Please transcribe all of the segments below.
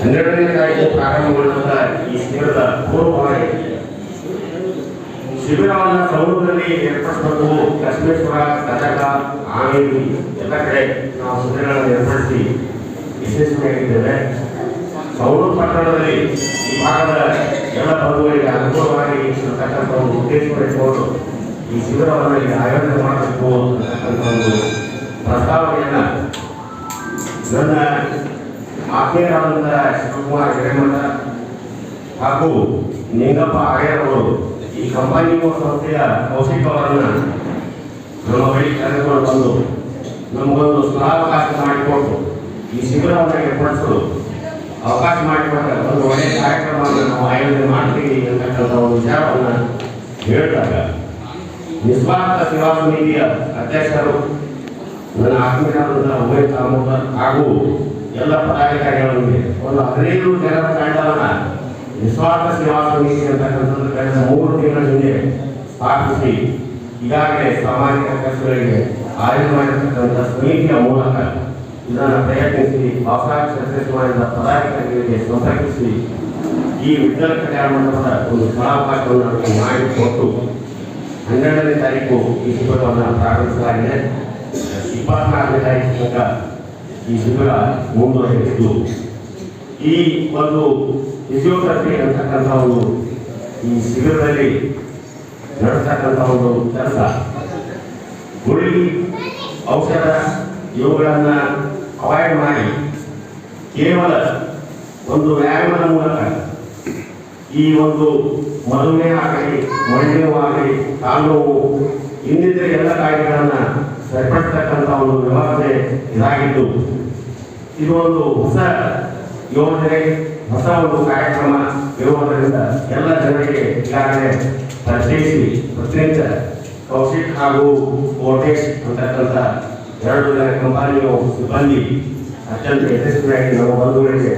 ಹನ್ನೆರಡನೇ ತಾರೀಕು ಪ್ರಾರಂಭಗೊಂಡಂತ ಈ ಶಿಬಿರದ ಶಿಬಿರವನ್ನು ಸೌರದಲ್ಲಿ ಏರ್ಪಡಿಸಬೇಕು. ಲಕ್ಷ್ಮೇಶ್ವರ ಕಟಕ ಹಾವೇರಿ, ಎಲ್ಲ ಕಡೆ ನಾವು ಶಿಬಿರಗಳನ್ನು ಏರ್ಪಡಿಸಿ ಸೌರ ಪಟ್ಟಣದಲ್ಲಿ ಈ ಭಾಗದ ಎಲ್ಲ ಬಂಧುಗಳಿಗೆ ಅನುಕೂಲವಾಗಿ ಇರತಕ್ಕಂಥ ಒಂದು ಉದ್ದೇಶ ಇಟ್ಕೊಂಡು ಈ ಶಿಬಿರವನ್ನು ಇಲ್ಲಿ ಆಯೋಜನೆ ಮಾಡಬೇಕು ಅಂತಕ್ಕಂಥ ಒಂದು ಪ್ರಸ್ತಾವನೆಯನ್ನು ನನ್ನ ಆತ್ಮೀಯರಾದಂಥ ಶಿವಕುಮಾರ್ ಹಿರೇಮಠ ಹಾಗೂ ನಿಂಗಪ್ಪ ಆರ್ಯರವರು ಈ ಕಂಪನಿ ಸಂಸ್ಥೆಯ ಕೌಶಿಕ್ ಅವರನ್ನ ನಮ್ಮ ಬಳಿ ಕರೆದುಕೊಂಡು ಬಂದು ನಮಗೊಂದು ಸ್ಥಳಾವಕಾಶ ಮಾಡಿಕೊಟ್ಟು ಈ ಶಿಬಿರವನ್ನು ಏರ್ಪಡಿಸಲು ಅವಕಾಶ ಮಾಡಿಕೊಟ್ಟಾಗ ಒಂದು ಒಳ್ಳೆಯ ಕಾರ್ಯಕ್ರಮವನ್ನು ನಾವು ಆಯೋಜನೆ ಮಾಡ್ತೀವಿ ಅಂತಕ್ಕಂಥ ಒಂದು ವಿಚಾರವನ್ನು ಹೇಳಿದಾಗ ನಿಸ್ವಾರ್ಥ ಸೇವಾ ಸಮಿತಿಯ ಅಧ್ಯಕ್ಷರು ನನ್ನ ಆತ್ಮೀಯರಾದಂಥ ಉಭಯ ದಾಮೋದರ್ ಹಾಗೂ ಎಲ್ಲ ಪದಾಧಿಕಾರಿಗಳೊಂದಿಗೆ ಒಂದು ಹದಿನೈದು ಜನರ ತಂಡವನ್ನ ನಿಸ್ವಾರ್ಥ ಸೇವಾ ಸಮಿತಿ ಅಂತಕ್ಕಂಥದ್ದು ಕಳೆದ ಮೂರು ತಿಂಗಳ ಹಿಂದೆ ಸ್ಥಾಪಿಸಿ ಈಗಾಗಲೇ ಸಾಮಾಜಿಕ ಕಸಗಳಿಗೆ ಆಯೋಜನೆ ಮಾಡಿರ್ತಕ್ಕಂಥ ಸಮಿತಿಯ ಮೂಲಕ ಇದನ್ನು ಪ್ರಯತ್ನಿಸಿ ಅವಕಾಶ ಯಶಸ್ವಿ ಮಾಡಿದ ಪದಾಧಿಕಾರಿಗಳಿಗೆ ಸಂಪರ್ಕಿಸಿ ಈ ವಿಠಲ ಕಲ್ಯಾಣ ಮಂಟಪದ ಒಂದು ನಮಗೆ ಮಾಡಿಕೊಟ್ಟು ಹನ್ನೆರಡನೇ ತಾರೀಕು ಈ ಶಿಬಿರವನ್ನು ಪ್ರಾರಂಭಿಸಲಾಗಿದೆ. ಇಪ್ಪತ್ನಾಲ್ಕನೇ ತಾರೀಕು ತನಕ ಈ ಶಿಬಿರ ಮುಂದುವರೆದಿದ್ದು ಈ ಒಂದು ಫಿಸಿಯೋಥೆರಪಿ ಅಂತಕ್ಕಂಥ ಒಂದು ಈ ಶಿಬಿರದಲ್ಲಿ ನಡೆಸ್ತಕ್ಕಂಥ ಒಂದು ಕೆಲಸ ಗುಳಿ ಔಷಧ ಇವುಗಳನ್ನು ಅವಾಯ್ಡ್ ಮಾಡಿ ಕೇವಲ ಒಂದು ವ್ಯಾಯಾಮದ ಮೂಲಕ ಈ ಒಂದು ಮಧುಮೇಹ ಆಗಲಿ ಮಣ್ಣು ಆಗಲಿ ಕಾಲುನೋವು ಇನ್ನಿತರ ಎಲ್ಲ ಕಾಯಿಲೆಗಳನ್ನು ಸರಿಪಡಿಸ್ತಕ್ಕಂಥ ಒಂದು ವ್ಯವಸ್ಥೆ ಇದಾಗಿದ್ದು, ಇದು ಒಂದು ಹೊಸ ಯೋಜನೆ, ಹೊಸ ಒಂದು ಕಾರ್ಯಕ್ರಮ ಇರುವುದರಿಂದ ಎಲ್ಲ ಜನರಿಗೆ ಈಗಾಗಲೇ ಪರಿಚಯಿಸಿ, ಪ್ರತಿನಿತ್ಯ ಕೌಶಿಕ್ ಹಾಗೂ ಕೋಟೇಶ್ ಅಂತಕ್ಕಂಥ ಎರಡು ಜನ ಕಂಪನಿಯು ಸಿಬ್ಬಂದಿ ಅತ್ಯಂತ ಯಶಸ್ವಿಯಾಗಿ ನಮ್ಮ ಬಂಧುಗಳಿಗೆ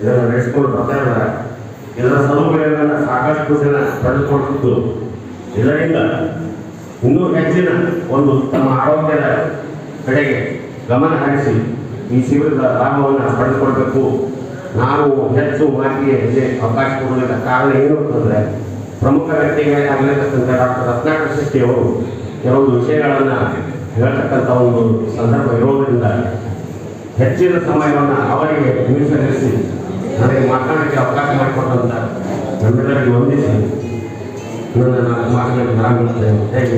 ಇದನ್ನು ನಡೆಸಿಕೊಂಡು ಬರ್ತಾ ಇದ್ದಾರೆ ಇದರ ಸೌಲಭ್ಯಗಳನ್ನು ಸಾಕಷ್ಟು ಜನ ಪಡೆದುಕೊಂಡಿದ್ದು. ಇದರಿಂದ ಇನ್ನೂ ಹೆಚ್ಚಿನ ಒಂದು ತಮ್ಮ ಆರೋಗ್ಯದ ಕಡೆಗೆ ಗಮನ ಹರಿಸಿ ಈ ಶಿಬಿರದ ಲಾಭವನ್ನು ಪಡೆದುಕೊಳ್ಬೇಕು. ನಾವು ಹೆಚ್ಚು ಮಾಹಿತಿಗೆ ಇಲ್ಲಿ ಅವಕಾಶ ಕೊಡಲಿಕ್ಕೆ ಕಾರಣ ಏನು ಅಂತಂದರೆ ಪ್ರಮುಖ ವ್ಯಕ್ತಿಗಳಾಗಲಿರ್ತಕ್ಕಂಥ ಡಾಕ್ಟರ್ ರತ್ನಾಕರ್ ಅವರು ಕೆಲವೊಂದು ವಿಷಯಗಳನ್ನು ಹೇಳ್ತಕ್ಕಂಥ ಒಂದು ಸಂದರ್ಭ ಇರೋದರಿಂದ ಹೆಚ್ಚಿನ ಸಮಯವನ್ನು ಅವರಿಗೆ ಮೀಸಲಿರಿಸಿ ನನಗೆ ಮಾತನಾಡಲಿಕ್ಕೆ ಅವಕಾಶ ಮಾಡಿಕೊಟ್ಟಂತ ನಮ್ಮೆಲ್ಲರಿಗೆ ವಂದಿಸಿ. ನನ್ನ ಮಾತುಗಳನ್ನು ನಾನು ಹೇಗೆ